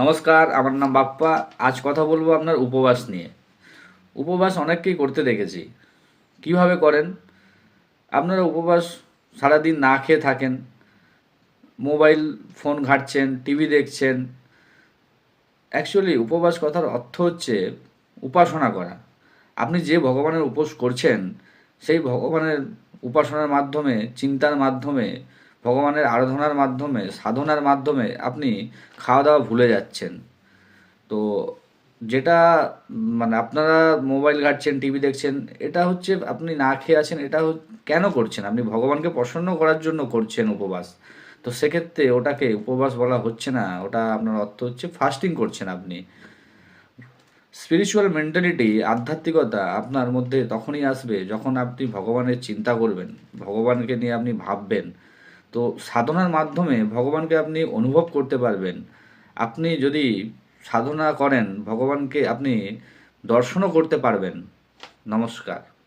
নমস্কার, আমার নাম বাপ্পা। আজ কথা বলব আপনার উপবাস নিয়ে। উপবাস অনেককেই করতে দেখেছি। কীভাবে করেন? আপনারা উপবাস সারাদিন না খেয়ে থাকেন, মোবাইল ফোন ঘাঁটছেন, টিভি দেখছেন। অ্যাকচুয়ালি উপবাস কথার অর্থ হচ্ছে উপাসনা করা। আপনি যে ভগবানের উপোস করছেন, সেই ভগবানের উপাসনার মাধ্যমে, চিন্তার মাধ্যমে ভগবানের আরাধনার মাধ্যমে, সাধনার মাধ্যমে আপনি খাওয়া দাওয়া ভুলে যাচ্ছেন। তো যেটা মানে আপনারা মোবাইল ঘাঁটছেন, টিভি দেখছেন, এটা হচ্ছে আপনি না খেয়ে আছেন, এটা কেন করছেন? আপনি ভগবানকে প্রসন্ন করার জন্য করছেন উপবাস। তো সেক্ষেত্রে ওটাকে উপবাস বলা হচ্ছে না, ওটা আপনার অর্থ হচ্ছে ফাস্টিং করছেন আপনি। স্পিরিচুয়াল মেন্টালিটি আধ্যাত্মিকতা আপনার মধ্যে তখনই আসবে যখন আপনি ভগবানের চিন্তা করবেন, ভগবানকে নিয়ে আপনি ভাববেন। তো সাধনার মাধ্যমে ভগবানকে আপনি অনুভব করতে পারবেন। আপনি যদি সাধনা করেন, ভগবানকে আপনি দর্শনও করতে পারবেন। নমস্কার।